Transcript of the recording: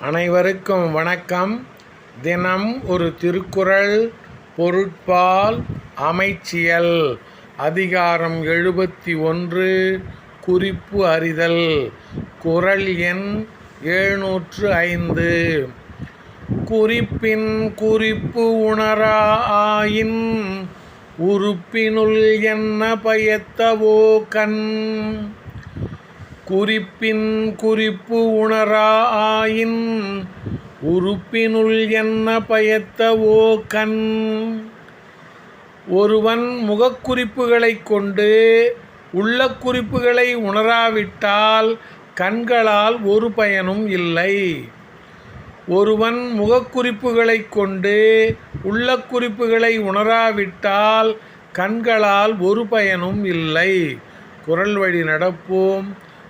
அனைவருக்கும் வணக்கம். தினம் ஒரு திருக்குறள் பொருட்பால் அமைச்சியல். அதிகாரம் எழுபத்தி ஒன்று குறிப்பு அறிதல். குறள் எண் எழுநூற்று ஐந்து. குறிப்பின் குறிப்பு உணரா ஆயின் உறுப்பினுள் என்ன பயத்தவோ கண். குறிப்பின் குறிப்பு உணரா ஆயின் உறுப்பினுள் என்ன பயத்தவோ கண்? ஒருவன் முகக்குறிப்புகளை கொண்டு உள்ள குறிப்புகளை உணராவிட்டால் கண்களால் ஒரு பயனும் இல்லை. ஒருவன் முகக்குறிப்புகளை கொண்டு உள்ள குறிப்புகளை உணராவிட்டால் கண்களால் ஒரு பயனும் இல்லை. குரல் வழி நடப்போம்.